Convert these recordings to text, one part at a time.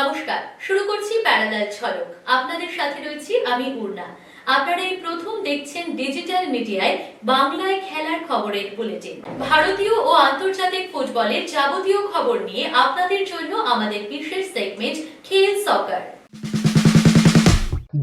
নমস্কার, শুরু করছি প্যারালাল ঝলক আপনাদের সাথে রয়েছি আমি পূর্ণা আপনারা এই প্রথম দেখছেন ডিজিটাল মিডিয়ায় বাংলায় খেলার খবরের বুলেটিন। ভারতীয় ও আন্তর্জাতিক ফুটবলের যাবতীয় খবর নিয়ে আপনাদের জন্য আমাদের বিশেষ সেগমেন্ট খেল সকার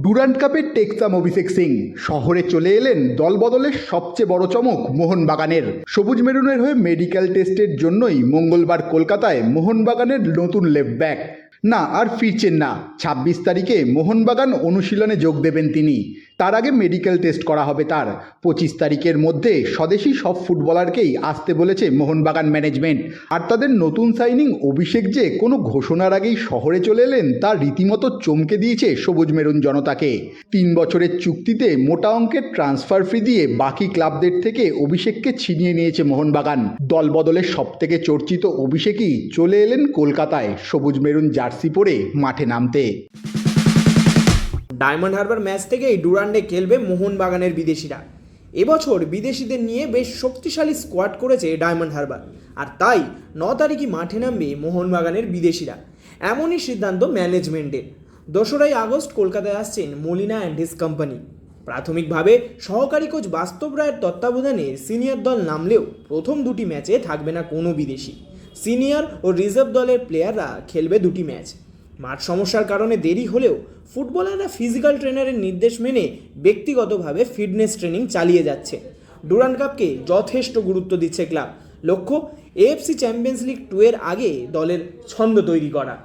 ডুরান্ট কাপে টেক্সাম অভিষেক সিং, শহরে চলে এলেন দলবদলের সবচেয়ে বড় চমক মোহনবাগানের। সবুজ মেরুনের হয়ে মেডিকেল টেস্টের জন্যই মঙ্গলবার কলকাতায় মোহনবাগানের নতুন লেফট ব্যাক না আর ফিরছেন না। ছাব্বিশ তারিখে মোহনবাগান অনুশীলনে যোগ দেবেন তিনি। তার আগে মেডিকেল টেস্ট করা হবে তার। পঁচিশ তারিখের মধ্যে স্বদেশি সব ফুটবলারকেই আসতে বলেছে মোহনবাগান ম্যানেজমেন্ট আর তাদের নতুন সাইনিং অভিষেক যে কোনো ঘোষণার আগেই শহরে চলে এলেন, তা রীতিমতো চমকে দিয়েছে সবুজ মেরুন জনতাকে। তিন বছরের চুক্তিতে মোটা অঙ্কের ট্রান্সফার ফি দিয়ে বাকি ক্লাবদের থেকে অভিষেককে ছিনিয়ে নিয়েছে মোহনবাগান। দল বদলের সবথেকে চর্চিত অভিষেকই চলে এলেন কলকাতায় সবুজ মেরুন জার্সি পরে মাঠে নামতে। ডায়মন্ড হারবার ম্যাচ থেকেই ডুরান্ডে খেলবে মোহনবাগানের বিদেশিরা। এবছর বিদেশিদের নিয়ে বেশ শক্তিশালী স্কোয়াড করেছে ডায়মন্ড হারবার, আর তাই ন তারিখই মাঠে নামবে মোহনবাগানের বিদেশিরা। এমনই সিদ্ধান্ত ম্যানেজমেন্টের। দোসরাই আগস্ট কলকাতায় আসছেন মলিনা অ্যান্ড হিস কোম্পানি। প্রাথমিকভাবে সহকারী কোচ বাস্তব রায়ের তত্ত্বাবধানে সিনিয়র দল নামলেও প্রথম দুটি ম্যাচে থাকবে না কোনো বিদেশি। সিনিয়র ও রিজার্ভ দলের প্লেয়াররা খেলবে দুটি ম্যাচ। মাঠ সমস্যার কারণে দেরি হলেও ফুটবলাররা ফিজিক্যাল ট্রেনারের নির্দেশ মেনে ব্যক্তিগতভাবে ফিটনেস ট্রেনিং চালিয়ে যাচ্ছে। ডুরান্ড কাপকে যথেষ্ট গুরুত্ব দিচ্ছে ক্লাব লক্ষ্য এএফসি চ্যাম্পিয়ন্স লিগ টু এর আগে দলের ছন্দ তৈরি করা।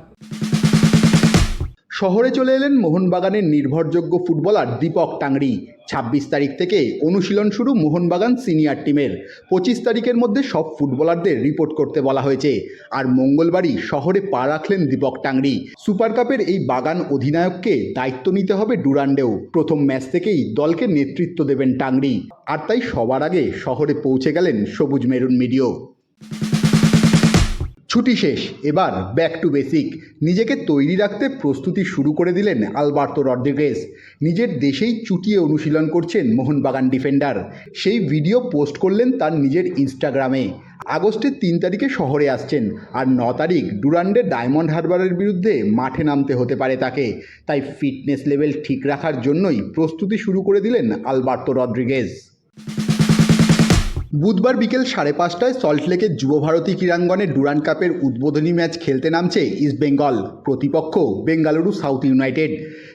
শহরে চলে এলেন মোহনবাগানের নির্ভরযোগ্য ফুটবলার দীপক টাংরি। ছাব্বিশ তারিখ থেকে অনুশীলন শুরু মোহনবাগান সিনিয়র টিমের। পঁচিশ তারিখের মধ্যে সব ফুটবলারদের রিপোর্ট করতে বলা হয়েছে। আর মঙ্গলবারই শহরে পা রাখলেন দীপক টাংরি। সুপার কাপের এই বাগান অধিনায়ককে দায়িত্ব নিতে হবে ডুরান্ডেও। প্রথম ম্যাচ থেকেই দলকে নেতৃত্ব দেবেন টাংরি। আর তাই সবার আগে শহরে পৌঁছে গেলেন সবুজ মেরুন মিডিও ছুটি শেষ, এবার ব্যাক টু বেসিক নিজেকে তৈরি রাখতে প্রস্তুতি শুরু করে দিলেন আলবার্তো রড্রিগেজ। নিজের দেশেই চুটিয়ে অনুশীলন করছেন মোহনবাগান ডিফেন্ডার সেই ভিডিও পোস্ট করলেন তার নিজের ইনস্টাগ্রামে আগস্টের তিন তারিখে শহরে আসছেন, আর ন তারিখ ডুরান্ডে ডায়মন্ড হারবারের বিরুদ্ধে মাঠে নামতে হতে পারে তাকে। তাই ফিটনেস লেভেল ঠিক রাখার জন্যই প্রস্তুতি শুরু করে দিলেন আলবার্তো রড্রিগেজ। বুধবার বিকেল সাড়ে পাঁচটায় সল্টলেকের যুবভারতী ক্রীড়াঙ্গনে ডুরান কাপের উদ্বোধনী ম্যাচ খেলতে নামছে ইস্টবেঙ্গল প্রতিপক্ষ বেঙ্গালুরু সাউথ ইউনাইটেড।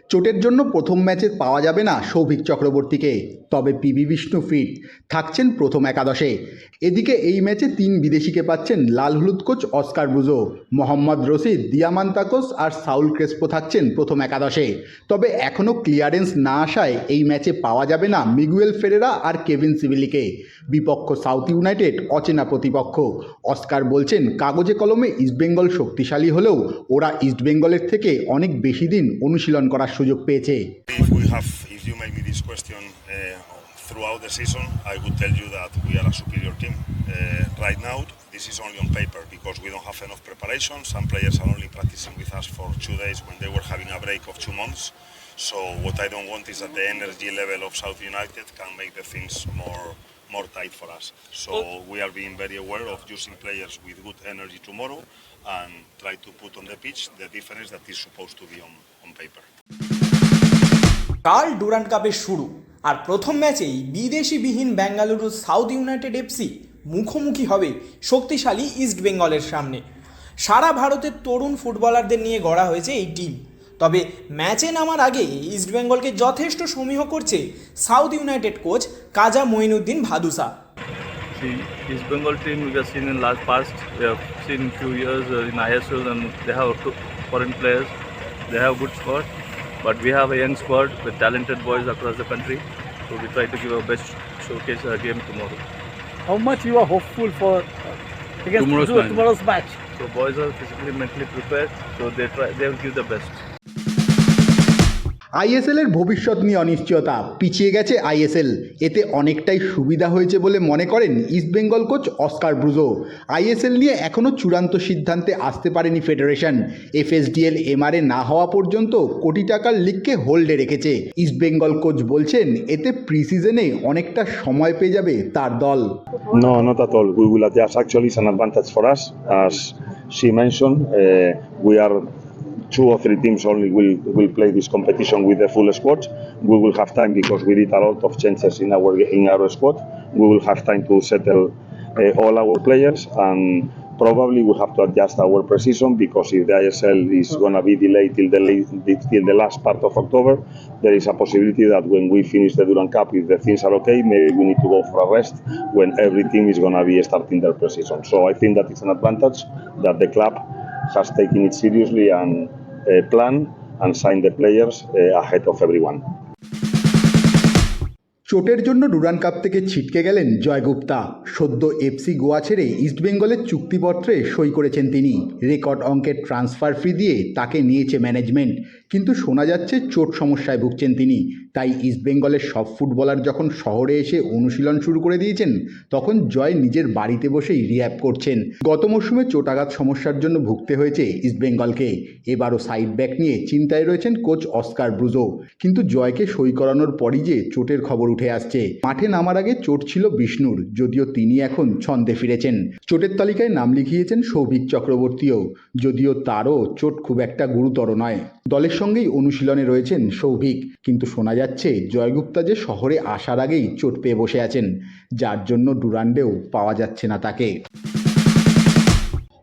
চোটের জন্য প্রথম ম্যাচে পাওয়া যাবে না সৌভিক চক্রবর্তীকে। তবে পিবি বিষ্ণু ফিট থাকছেন প্রথম একাদশে। এদিকে এই ম্যাচে তিন বিদেশিকে পাচ্ছেন লাল হলুদ coach Oscar Bruzon. Mohammad Rashid Diamantakos আর সাউল ক্রেসপো থাকছেন প্রথম একাদশে। তবে এখনও ক্লিয়ারেন্স না আসায় এই ম্যাচে পাওয়া যাবে না মিগুয়েল ফেরেরা আর কেভিন সিভিলিকে। বিপক্ষ সাউথ ইউনাইটেড অচেনা প্রতিপক্ষ। অস্কার বলছেন, কাগজে কলমে ইস্টবেঙ্গল শক্তিশালী হলেও ওরা ইস্টবেঙ্গলের থেকে অনেক বেশি দিন অনুশীলন করার সুযোগ পেয়েছে If we have, if you make me this question uh, throughout the season, I would tell you that we are a superior team. Uh, right now, this is only on paper because we don't have enough preparation. Some players are only practicing with us for two days when they were having a break of two months. So what I don't want is that the energy level of South United can make the things more more tight for us. So we are being very aware of using players with good energy tomorrow and try to put on the pitch the difference that is supposed to be on, on paper. কাল Durand কাপের শুরু। আর প্রথম ম্যাচেই বিদেশিবিহীন Bengaluru south United FC মুখোমুখি হবে শক্তিশালী ইস্ট বেঙ্গলের সামনে। সারা ভারতের তরুণ ফুটবলারদের নিয়ে গড়া হয়েছে এই টিম। তবে ম্যাচে নামার আগে ইস্ট বেঙ্গলকে যথেষ্ট সমীহ করছে South United coach Kaza Moinuddin ভাদুসা। See, East Bengal team we have seen in last past, but we have a young squad with talented boys across the country, so we try to give our best showcase our game tomorrow. How much you are hopeful for uh, against Tomorrow's tomorrow's match? So boys are physically, mentally prepared, so they try, they will give the best. ISL এর ভবিষ্যৎ নিয়ে অনিশ্চয়তা পিছিয়ে গেছে ISL. এতে অনেকটাই সুবিধা হয়েছে বলে মনে করেন East Bengal coach Oscar Bruzon. ISL নিয়ে এখনও চূড়ান্ত সিদ্ধান্তে আসতে পারেনি ফেডারেশন। এফএসডিএল এমআরএ না হওয়া পর্যন্ত কোটি টাকার লিগকে হোল্ডে রেখেছে। ইস্টবেঙ্গল কোচ বলছেন এতে প্রিসিজনে অনেকটা সময় পেয়ে যাবে তার দল। No, not at all. Two or three teams only will, will play this competition with the full squad. We will have time because we did a lot of changes in our in our squad. We will have time to settle uh, all our players and probably we have to adjust our precision because if the ISL is going to be delayed till the till the last part of October, there is a possibility that when we finish the Durand Cup, if the things are okay, maybe we need to go for a rest when every team is going to be starting their precision. So I think that it's an advantage that the club has taken it seriously and uh, plan and sign the players uh, ahead of everyone. চোটের জন্য Duran cup থেকে ছিটকে গেলেন জয়গুপ্তা। সদ্য FC Goa ছেড়ে ইস্টবেঙ্গলের চুক্তিপত্রে সই করেছেন তিনি। রেকর্ড অঙ্কের ট্রান্সফার ফি দিয়ে তাকে নিয়েছে ম্যানেজমেন্ট কিন্তু শোনা যাচ্ছে চোট সমস্যায় ভুগছেন তিনি। তাই ইস্টবেঙ্গলের সব ফুটবলার যখন শহরে এসে অনুশীলন শুরু করে দিয়েছেন, তখন জয় নিজের বাড়িতে বসেই রিহ্যাব করছেন। গত মরশুমে চোটাঘাত সমস্যার জন্য ভুগতে হয়েছে ইস্টবেঙ্গলকে এবারও সাইড ব্যাক নিয়ে চিন্তায় রয়েছেন কোচ অস্কার ব্রুজো কিন্তু জয়কে সই করানোর পরই যে চোটের খবর উঠে আসছে, মাঠে নামার আগে চোট ছিল বিষ্ণুর, যদিও তিনি এখন ছন্দে ফিরেছেন। চোটের তালিকায় নাম লিখিয়েছেন সৌভিক চক্রবর্তীও, যদিও তারও চোট খুব একটা গুরুতর নয়। দলের সঙ্গেই অনুশীলনে রয়েছেন সৌভিক। কিন্তু শোনা যাচ্ছে, জয়গুপ্তা যে শহরে আসার আগেই চোট পেয়ে বসে আছেন, যার জন্য ডুরান্ডেও পাওয়া যাচ্ছে না তাকে।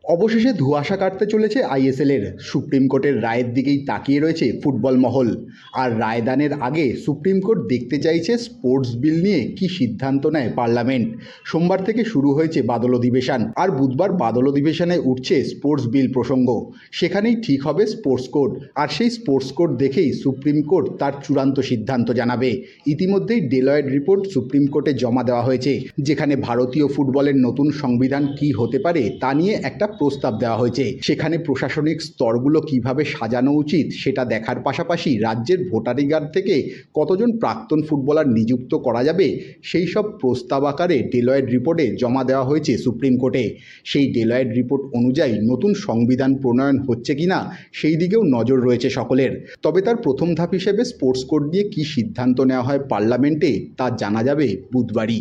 অবশেষে ধুয়াশা কাটতে চলেছে আইএসএলের। সুপ্রিম কোর্টের রায়ের দিকেই তাকিয়ে রয়েছে ফুটবল মহল। আর রায়দানের আগে সুপ্রিম কোর্ট দেখতে চাইছে স্পোর্টস বিল নিয়ে কি সিদ্ধান্ত নেয় পার্লামেন্ট। সোমবার থেকে শুরু হয়েছে বাদল অধিবেশন। আর বুধবার বাদল অধিবেশনে উঠছে স্পোর্টস বিল প্রসঙ্গ। সেখানেই ঠিক হবে স্পোর্টস কোড। আর সেই স্পোর্টস কোড দেখেই সুপ্রিম কোর্ট তার চূড়ান্ত সিদ্ধান্ত জানাবে। ইতিমধ্যেই ডেলয়েড রিপোর্ট সুপ্রিম কোর্টে জমা দেওয়া হয়েছে। যেখানে ভারতীয় ফুটবলের নতুন সংবিধান কি হতে পারে তা নিয়ে একটা প্রস্তাব দেওয়া হয়েছে। সেখানে প্রশাসনিক স্তরগুলো কীভাবে সাজানো উচিত সেটা দেখার পাশাপাশি রাজ্যের ভোটাধিকার থেকে কতজন প্রাক্তন ফুটবলার নিযুক্ত করা যাবে সেই সব প্রস্তাব আকারে ডেলয়েড রিপোর্টে জমা দেওয়া হয়েছে সুপ্রিম কোর্টে। সেই ডেলয়েড রিপোর্ট অনুযায়ী নতুন সংবিধান প্রণয়ন হচ্ছে কিনা সেই দিকেও নজর রয়েছে সকলের। তবে তার প্রথম ধাপ হিসেবে স্পোর্টস কোড নিয়ে কী সিদ্ধান্ত নেওয়া হয় পার্লামেন্টে তা জানা যাবে বুধবারই।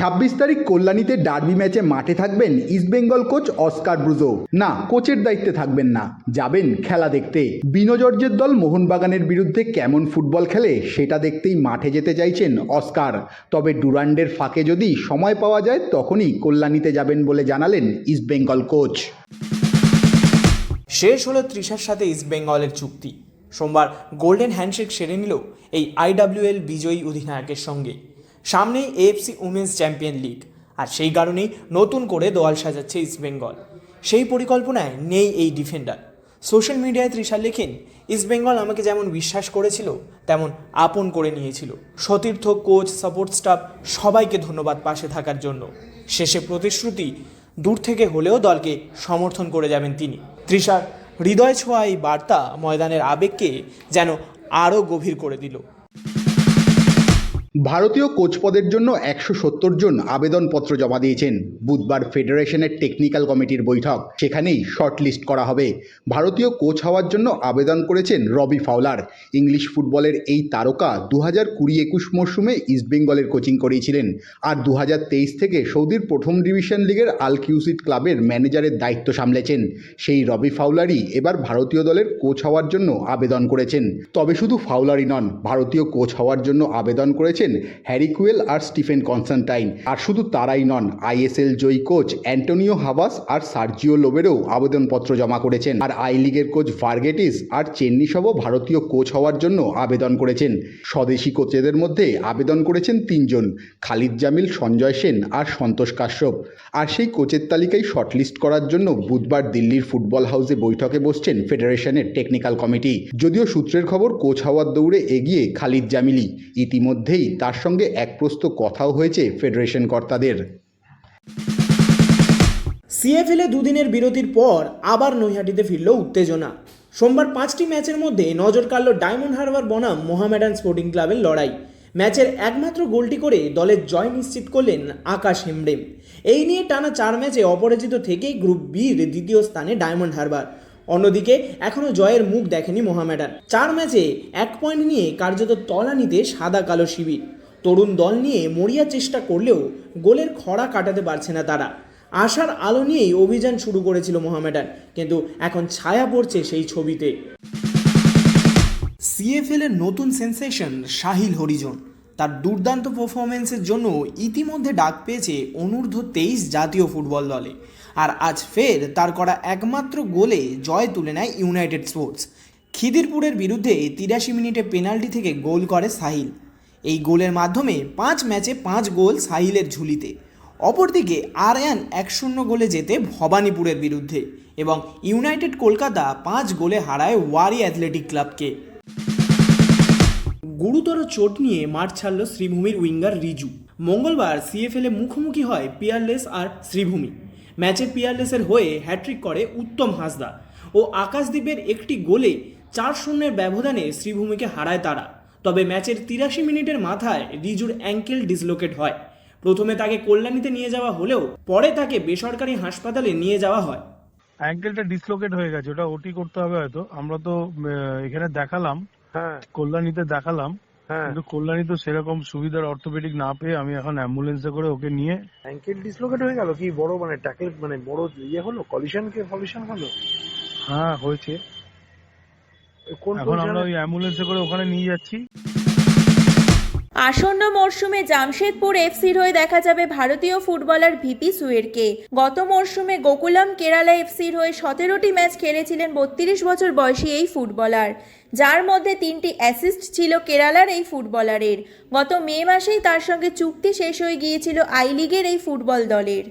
ছাব্বিশ তারিখ কল্যাণীতে ডার্বি ম্যাচে মাঠে থাকবেন ইস্টবেঙ্গল কোচ অস্কার ব্রুজো। না, কোচের দায়িত্বে থাকবেন না। যাবেন খেলা দেখতে। বিনোজর্জের দল মোহনবাগানের বিরুদ্ধে কেমন ফুটবল খেলে সেটা দেখতেই মাঠে যেতে চাইছেন অস্কার। তবে ডুরান্ডের ফাঁকে যদি সময় পাওয়া যায়, তখনই কল্যাণীতে যাবেন বলে জানালেন ইস্টবেঙ্গল কোচ। শেষ হলো তৃষার সাথে ইস্টবেঙ্গলের চুক্তি। সোমবার গোল্ডেন হ্যান্ডশেক সেরে নিল এই আইডাব্লিউএল বিজয়ী অধিনায়কের সঙ্গে। সামনেই এএফসি উমেন্স চ্যাম্পিয়ন লিগ আর সেই কারণেই নতুন করে দোয়াল সাজাচ্ছে ইস্টবেঙ্গল সেই পরিকল্পনায় নেই এই ডিফেন্ডার সোশ্যাল মিডিয়ায় তৃষা লেখেন ইস্টবেঙ্গল আমাকে যেমন বিশ্বাস করেছিল, তেমন আপন করে নিয়েছিল। সতীর্থ কোচ সাপোর্ট স্টাফ সবাইকে ধন্যবাদ পাশে থাকার জন্য। শেষে প্রতিশ্রুতি দূর থেকে হলেও দলকে সমর্থন করে যাবেন তিনি। তৃষার হৃদয় ছোঁয়া এই বার্তা ময়দানের আবেগকে যেন আরও গভীর করে দিল। ভারতীয় কোচ পদের জন্য একশো সত্তর জন আবেদনপত্র জমা দিয়েছেন। বুধবার ফেডারেশনের টেকনিক্যাল কমিটির বৈঠক। সেখানেই শর্ট লিস্ট করা হবে। ভারতীয় কোচ হওয়ার জন্য আবেদন করেছেন রবি ফাউলার ইংলিশ ফুটবলের এই তারকা দু হাজার কুড়ি একুশ মরশুমে ইস্টবেঙ্গলের কোচিং করিয়েছিলেন আর দু হাজার তেইশ থেকে সৌদির প্রথম ডিভিশন লিগের আলকিউসিড ক্লাবের ম্যানেজারের দায়িত্ব সামলেছেন। সেই রবি ফাউলারই এবার ভারতীয় দলের কোচ হওয়ার জন্য আবেদন করেছেন। তবে শুধু ফাউলারই নন, ভারতীয় কোচ হওয়ার জন্য আবেদন করেছেন হ্যারি কুয়েল আর স্টিফেন কনস্টান্টাইন। আর শুধু তারাই নন, আইএসএল জয়ী কোচ অ্যান্টোনিও হাবাস আর সার্জিও লোবেরও আবেদনপত্র জমা করেছেন। আর আই লিগের কোচ ভার্গেটিস আর চেন্নি সহ ভারতীয় কোচ হওয়ার জন্য আবেদন করেছেন। স্বদেশি কোচেদের মধ্যে আবেদন করেছেন তিনজন, খালিদ জামিল, সঞ্জয় সেন আর সন্তোষ কাশ্যপ। আর সেই কোচের তালিকায় শর্টলিস্ট করার জন্য বুধবার দিল্লির ফুটবল হাউসে বৈঠকে বসছেন ফেডারেশনের টেকনিক্যাল কমিটি। যদিও সূত্রের খবর, কোচ হওয়ার দৌড়ে এগিয়ে খালিদ জামিলি ইতিমধ্যেই তার সঙ্গে একপ্রস্ত কথাও হয়েছে ফেডারেশন কর্তাদের। সিএফএলে দুদিনের বিরতির পর আবার নৈহাটিতে ফিরল উত্তেজনা। সোমবার পাঁচটি ম্যাচের মধ্যে নজর কাড়ল ডায়মন্ড হারবার বনাম মোহামেডান স্পোর্টিং ক্লাবের লড়াই। ম্যাচের একমাত্র গোলটি করে দলের জয় নিশ্চিত করলেন আকাশ হেমব্রেম এই নিয়ে টানা চার ম্যাচে অপরাজিত থেকেই গ্রুপ বির দ্বিতীয় স্থানে ডায়মন্ড হারবার। অন্যদিকে এখনও জয়ের মুখ দেখেনি মোহামেডান। চার ম্যাচে এক পয়েন্ট নিয়ে কার্যত তলানিতে সাদা কালো শিবির। তরুণ দল নিয়ে মরিয়া চেষ্টা করলেও গোলের খরা কাটাতে পারছে না তারা। আশার আলো নিয়েই অভিযান শুরু করেছিল মোহামেডান, কিন্তু এখন ছায়া পড়ছে সেই ছবিতে। সিএফএল এর নতুন সেন্সেশন সাহিল হরিজন। তার দুর্দান্ত পারফরমেন্সের জন্য ইতিমধ্যে ডাক পেয়েছে অনূর্ধ্ব তেইশ জাতীয় ফুটবল দলে। আর আজ ফের তার করা একমাত্র গোলে জয় তুলে নেয় ইউনাইটেড স্পোর্টস খিদিরপুরের বিরুদ্ধে তিরাশি মিনিটে পেনাল্টি থেকে গোল করে সাহিল। এই গোলের মাধ্যমে পাঁচ ম্যাচে পাঁচ গোল সাহিলের ঝুলিতে। অপরদিকে আরয়ান এক শূন্য গোলে যেতে ভবানীপুরের বিরুদ্ধে এবং ইউনাইটেড কলকাতা পাঁচ গোলে হারায় ওয়ারি অ্যাথলেটিক ক্লাবকে। গুরুতর চোট নিয়ে মাঠ ছাড়ল শ্রীভূমির উইঙ্গার রিজু। মঙ্গলবার সিএফএল মুখোমুখি হয় পিয়ারলেস আর শ্রীভূমি। ম্যাচে পিয়ারলেসের হয়ে হ্যাট্রিক করে উত্তম হাসদা ও আকাশদ্বীপের একটি গোলে চার শূন্যের ব্যবধানে শ্রীভূমিকে হারায় তারা। তবে ম্যাচের তিরাশি মিনিটের মাথায় রিজুর অ্যাঙ্কেল ডিসলোকেট হয়। প্রথমে তাকে কল্যাণীতে নিয়ে যাওয়া হলেও পরে তাকে বেসরকারি হাসপাতালে নিয়ে যাওয়া হয়। অ্যাঙ্কেলটা ডিসলোকেট হয়ে গেছে, ওটা ওটি করতে হবে হয়তো। আমরা তো এখানে দেখালাম হ্যাঁ। কল্যাণীতে দেখালাম হ্যাঁ। কিন্তু কল্যাণী তো সেরকম সুবিধার অর্থোপেডিক না পেয়ে আমি এখন অ্যাম্বুলেন্সে করে ওকে নিয়ে অ্যাঙ্কেল ডিসলোকেট হয়ে গেল কি? বড় মানে ট্যাকেল মানে বড় ইয়ে হলো? কলিশন কে কলিশন হলো? হ্যাঁ হয়েছে। এখন আমরা? ওই অ্যাম্বুলেন্সে করে ওখানে নিয়ে যাচ্ছি। আসন্ন মরশুমে জামশেদপুর এফসির হয়ে দেখা যাবে ভারতীয় ফুটবলার ভিপি সুয়েরকে। গত মরশুমে গোকুলাম কেরালা এফসির হয়ে সতেরোটি ম্যাচ খেলেছিলেন বত্রিশ বছর বয়সী এই ফুটবলার। যার মধ্যে তিনটি অ্যাসিস্ট ছিল কেরালার এই ফুটবলারের। গত মে মাসেই তার সঙ্গে চুক্তি শেষ হয়ে গিয়েছিল আই লিগের এই ফুটবল দলের।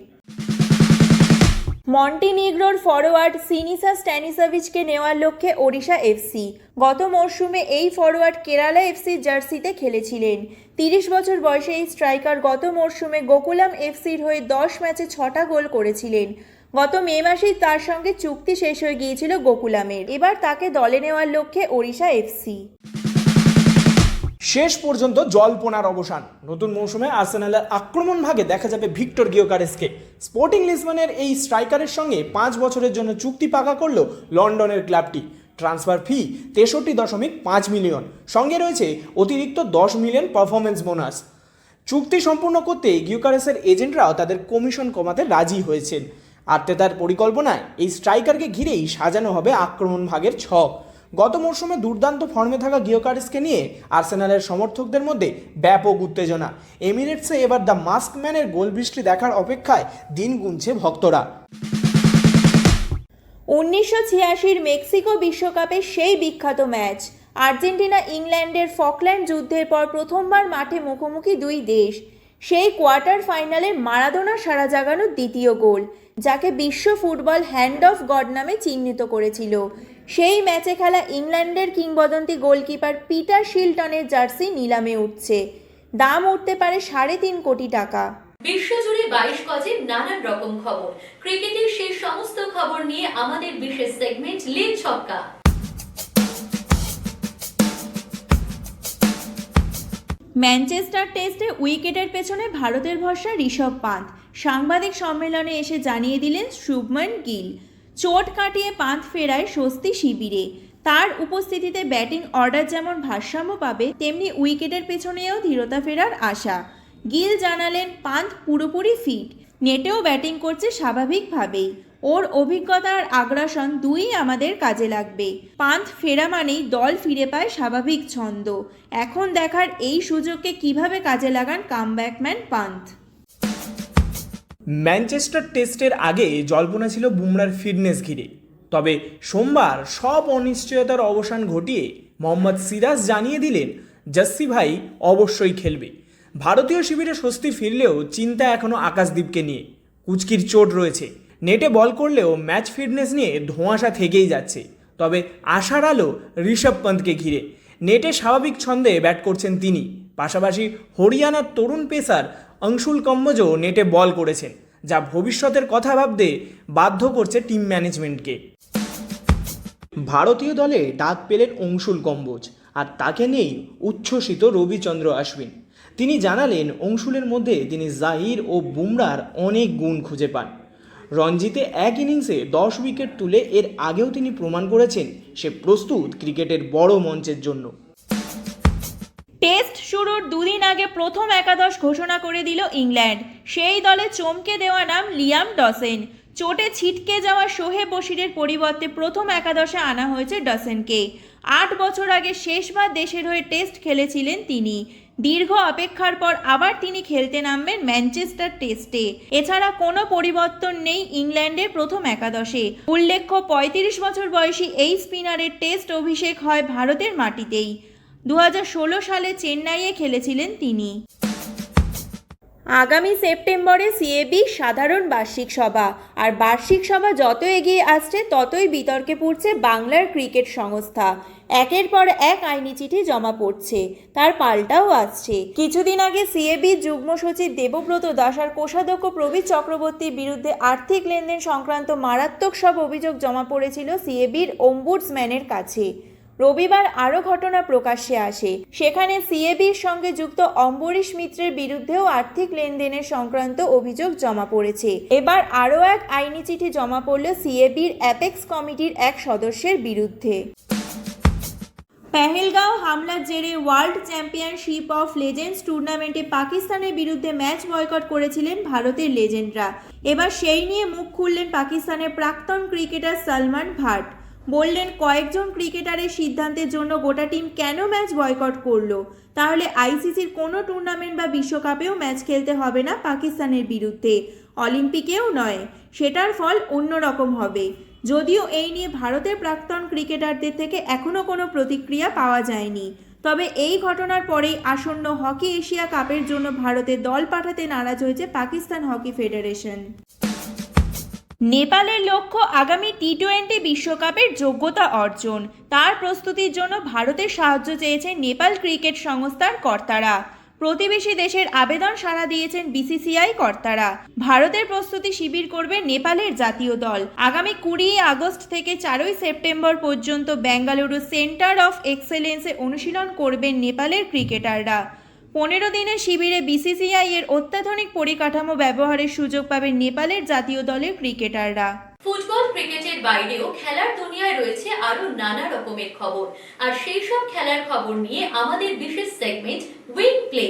মন্টিনিগ্রোর ফরোয়ার্ড সিনিসা স্ট্যানিসাভিচকে নেওয়ার লক্ষ্যে ওড়িশা এফসি। গত মরশুমে এই ফরোয়ার্ড কেরালা এফসির জার্সিতে খেলেছিলেন। তিরিশ বছর বয়সে এই স্ট্রাইকার গত মরশুমে গোকুলাম এফসির হয়ে দশ ম্যাচে ছটা গোল করেছিলেন। গত মে মাসেই তার সঙ্গে চুক্তি শেষ হয়ে গিয়েছিল গোকুলামের। এবার তাকে দলে নেওয়ার লক্ষ্যে ওড়িশা এফসি। শেষ পর্যন্ত জল্পনার অবসান। নতুন মৌসুমে আর্সেনালের আক্রমণ ভাগে দেখা যাবে ভিক্টর গিওকারেসকে। স্পোর্টিং লিসবনের এই স্ট্রাইকারের সঙ্গে পাঁচ বছরের জন্য চুক্তি পাকা করল লন্ডনের ক্লাবটি। ট্রান্সফার ফি তেষট্টি দশমিক পাঁচ মিলিয়ন। সঙ্গে রয়েছে অতিরিক্ত দশ মিলিয়ন পারফরমেন্স বোনাস। চুক্তি সম্পূর্ণ করতে গিউকারেসের এজেন্টরাও তাদের কমিশন কমাতে রাজি হয়েছেন। আর্তেতার পরিকল্পনায় এই স্ট্রাইকারকে ঘিরেই সাজানো হবে আক্রমণ ভাগের ছক। গত মরশুমে দুর্দান্ত ফর্মে থাকা গিওকারিসকে নিয়ে আর্সেনালের সমর্থকদের মধ্যে ব্যাপক উত্তেজনা। এমিরেটসে এবার দ্য মাস্কম্যানের গোল বৃষ্টি দেখার অপেক্ষায় দিন গুনছে ভক্তরা। উনিশশো ছিয়াশির মেক্সিকো বিশ্বকাপের সেই বিখ্যাত ম্যাচ। আর্জেন্টিনা, ইংল্যান্ডের ফকল্যান্ড যুদ্ধের পর প্রথমবার মাঠে মুখোমুখি দুই দেশ। সেই কোয়ার্টার ফাইনালে মারাদোনা সারা জাগানো দ্বিতীয় গোল, যাকে বিশ্ব ফুটবল হ্যান্ড অফ গড নামে চিহ্নিত করেছিল। সেই ম্যাচে খেলা ইংল্যান্ডের কিংবদন্তি গোলকিপার পিটার শিলটনের জার্সি নিলামে উঠছে। দাম উঠতে পারে সাড়ে তিন কোটি টাকা। বিশ্বজুড়ে বাইশ গজে নানান রকম খবর। ক্রিকেটের সেই সমস্ত খবর নিয়ে আমাদের বিশেষ সেগমেন্ট লিগ ছক্কা। ম্যানচেস্টার টেস্টে উইকেটের পেছনে ভারতের ভরসা ঋষভ পান্থ। সাংবাদিক সম্মেলনে এসে জানিয়ে দিলেন শুভমন গিল। চোট কাটিয়ে পান্থ ফেরায় স্বস্তি শিবিরে। তার উপস্থিতিতে ব্যাটিং অর্ডার যেমন ভারসাম্য পাবে, তেমনি উইকেটের পেছনেও ধীরতা ফেরার আশা। গিল জানালেন, পান্থ পুরোপুরি ফিট। নেটেও ব্যাটিং করছে স্বাভাবিকভাবেই। ওর অভিজ্ঞতা আর আগ্রাসন দুই আমাদের কাজে লাগবে। পান্থ ফেরা মানেই দল ফিরে পায় স্বাভাবিক ছন্দ। এখন দেখার এই সুযোগকে কীভাবে কাজে লাগান কামব্যাকম্যান পান্থ? ম্যানচেস্টার টেস্টের আগে জল্পনা ছিল বুমরার ফিটনেস ঘিরে। তবে সোমবার সব অনিশ্চয়তার অবসান ঘটিয়ে মোহাম্মদ সিরাজ জানিয়ে দিলেন জাসি ভাই অবশ্যই খেলবে। ভারতীয় শিবিরে স্বস্তি ফিরলেও চিন্তা এখনও আকাশদ্বীপকে নিয়ে। কুচকির চোট রয়েছে। নেটে বল করলেও ম্যাচ ফিটনেস নিয়ে ধোঁয়াশা থেকেই যাচ্ছে। তবে আশার আলো ঋষভ পন্থকে ঘিরে। নেটে স্বাভাবিক ছন্দে ব্যাট করছেন তিনি। পাশাপাশি হরিয়ানার তরুণ পেসার অংশুল কম্বজও নেটে বল করেছেন যা ভবিষ্যতের কথা ভাবতে বাধ্য করছে টিম ম্যানেজমেন্টকে। ভারতীয় দলে ডাক পেলেন অংশুল কম্বোজ, আর তাকে নেই উচ্ছ্বসিত রবিচন্দ্র আশ্বিন তিনি জানালেন, অংশুলের মধ্যে তিনি জাহির ও বুমরার অনেক গুণ খুঁজে পান। রঞ্জিতে এক ইনিংসে দশ উইকেট তুলে এর আগেও তিনি প্রমাণ করেছেন, সে প্রস্তুত ক্রিকেটের বড় মঞ্চের জন্য। টেস্ট শুরুর দুদিন আগে প্রথম একাদশ ঘোষণা করে দিল ইংল্যান্ড। সেই দলে চমকে দেওয়া নাম লিয়াম ডসেন। চোটে ছিটকে যাওয়া সোহেব বশিরের পরিবর্তে প্রথম একাদশে আনা হয়েছে ডসেনকে। আট বছর আগে শেষবার দেশের হয়ে টেস্ট খেলেছিলেন তিনি। দীর্ঘ অপেক্ষার পর আবার তিনি খেলতে নামবেন ম্যানচেস্টার টেস্টে। এছাড়া কোনো পরিবর্তন নেই ইংল্যান্ডের প্রথম একাদশে। উল্লেখ্য পঁয়ত্রিশ বছর বয়সী এই স্পিনারের টেস্ট অভিষেক হয় ভারতের মাটিতেই। দু হাজার ষোলো সালে চেন্নাইয়ে খেলেছিলেন তিনি। আগামী সেপ্টেম্বরে সিএবি সাধারণ বার্ষিক সভা। আর বার্ষিক সভা যত এগিয়ে আসছে, ততই বিতর্কে পড়ছে বাংলার ক্রিকেট সংস্থা। একের পর এক আইনি চিঠি জমা পড়ছে। তার পাল্টাও আসছে। কিছুদিন আগে সিএবি যুগ্ম সচিব দেবব্রত দাস আর কোষাধ্যক্ষ প্রবীর চক্রবর্তীর বিরুদ্ধে আর্থিক লেনদেন সংক্রান্ত মারাত্মক সব অভিযোগ জমা পড়েছিল সিএবির ওম্বুডসম্যানের কাছে। রবিবার আরও ঘটনা প্রকাশ্যে আসে। সেখানে সিএবির সঙ্গে যুক্ত অম্বরীশ মিত্রের বিরুদ্ধেও আর্থিক লেনদেনের সংক্রান্ত অভিযোগ জমা পড়েছে। এবার আরও এক আইনি চিঠি জমা পড়ল সিএবির অ্যাপেক্স কমিটির এক সদস্যের বিরুদ্ধে। পেহেলগাঁও হামলার জেরে ওয়ার্ল্ড চ্যাম্পিয়নশিপ অফ লেজেন্ডস টুর্নামেন্টে পাকিস্তানের বিরুদ্ধে ম্যাচ বয়কট করেছিলেন ভারতের লেজেন্ডরা। এবার সেই নিয়ে মুখ খুললেন পাকিস্তানের প্রাক্তন ক্রিকেটার সালমান ভাট। বললেন, কয়েকজন ক্রিকেটারের সিদ্ধান্তের জন্য গোটা টিম কেন ম্যাচ বয়কট করল? তাহলে আইসিসির কোনো টুর্নামেন্ট বা বিশ্বকাপেও ম্যাচ খেলতে হবে না পাকিস্তানের বিরুদ্ধে। অলিম্পিকেও নয়, সেটার ফল অন্যরকম হবে। যদিও এই নিয়ে ভারতের প্রাক্তন ক্রিকেটারদের থেকে এখনও কোনো প্রতিক্রিয়া পাওয়া যায়নি। তবে এই ঘটনার পরেই আসন্ন হকি এশিয়া কাপের জন্য ভারতে দল পাঠাতে নারাজ হয়েছে পাকিস্তান হকি ফেডারেশন। নেপালের লক্ষ্য আগামী টি টোয়েন্টি বিশ্বকাপের যোগ্যতা অর্জন। তার প্রস্তুতির জন্য ভারতের সাহায্য চেয়েছে নেপাল ক্রিকেট সংস্থার কর্তারা। প্রতিবেশী দেশের আবেদন সাড়া দিয়েছেন বিসিসিআই কর্তারা। ভারতের প্রস্তুতি শিবির করবে নেপালের জাতীয় দল। আগামী কুড়ি আগস্ট থেকে চারই সেপ্টেম্বর পর্যন্ত বেঙ্গালুরু সেন্টার অফ এক্সেলেন্সে অনুশীলন করবেন নেপালের ক্রিকেটাররা। পনেরো দিনের শিবিরে বিসিসিআই এর অত্যাধুনিক পরিকাঠামো ব্যবহারের সুযোগ পাবে নেপালের জাতীয় দলের ক্রিকেটাররা। ফুটবল ক্রিকেটের বাইরেও খেলার দুনিয়ায় রয়েছে আরও নানা রকমের খবর। আর সেই সব খেলার খবর নিয়ে আমাদের বিশেষ সেগমেন্ট উইং প্লে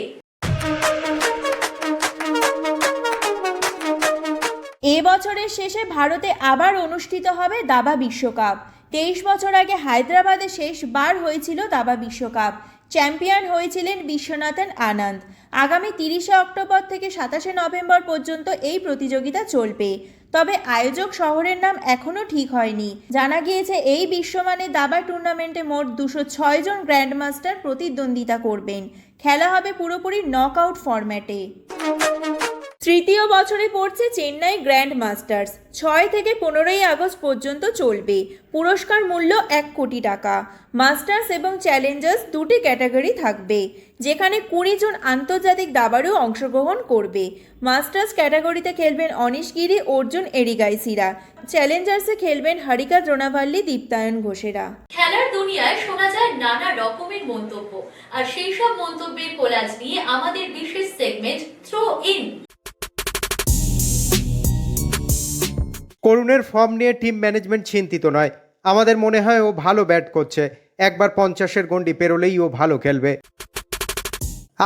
এ বছরের শেষে ভারতে আবার অনুষ্ঠিত হবে দাবা বিশ্বকাপ। তেইশ বছর আগে হায়দ্রাবাদে শেষবার হয়েছিল দাবা বিশ্বকাপ। চ্যাম্পিয়ন হয়েছিলেন বিশ্বনাথন আনন্দ। আগামী তিরিশে অক্টোবর থেকে সাতাশে নভেম্বর পর্যন্ত এই প্রতিযোগিতা চলবে। তবে আয়োজক শহরের নাম এখনও ঠিক হয়নি। জানা গিয়েছে, এই বিশ্বমানের দাবা টুর্নামেন্টে মোট দুশো জন গ্র্যান্ডমাস্টার প্রতিদ্বন্দ্বিতা করবেন। খেলা হবে পুরোপুরি নকআউট ফরম্যাটে। তৃতীয় বছরে পড়ছে চেন্নাই গ্র্যান্ড মাস্টার্স ছয় থেকে পনেরোই আগস্ট পর্যন্ত চলবে। পুরস্কার মূল্য এক কোটি টাকা। মাস্টার্স এবং চ্যালেঞ্জার্স দুটি ক্যাটাগরি থাকবে। যেখানে কুড়ি জন আন্তর্জাতিক দাবারও অংশগ্রহণ করবে। মাস্টার্স ক্যাটাগরিতে খেলবেন অনিশ গিরি অর্জুন এরিগাইসিরা। চ্যালেঞ্জার্সে খেলবেন হারিকা দ্রোণাভাল্লি দীপ্তায়ন ঘোষেরা। খেলার দুনিয়ায় শোনা যায় নানা রকমের মন্তব্য। আর সেই সব মন্তব্যের কোলাজ নিয়ে আমাদের বিশেষ সেগমেন্ট থ্রো ইন করুণের ফর্ম নিয়ে টিম ম্যানেজমেন্ট চিন্তিত নয়। আমাদের মনে হয় ও ভালো ব্যাট করছে। একবার পঞ্চাশের গন্ডি পেরোলেই ও ভালো খেলবে।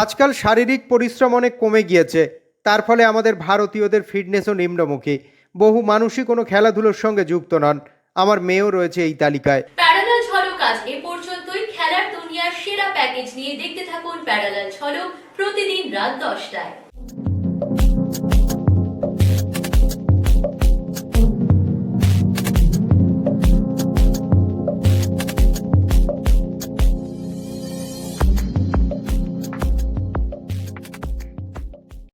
আজকাল শারীরিক পরিশ্রম অনেক কমে গিয়েছে। তার ফলে আমাদের ভারতীয়দের ফিটনেসও নিম্নমুখী। বহু মানুষই কোনো খেলাধুলোর সঙ্গে যুক্ত নন। আমার মেয়েও রয়েছে এই তালিকায়। প্যারালাল ঝলক আজ এ পর্যন্তই। খেলার দুনিয়ার সেরা প্যাকেজ নিয়ে দেখতে থাকুন প্যারালাল ঝলক প্রতিদিন রাত দশটায়।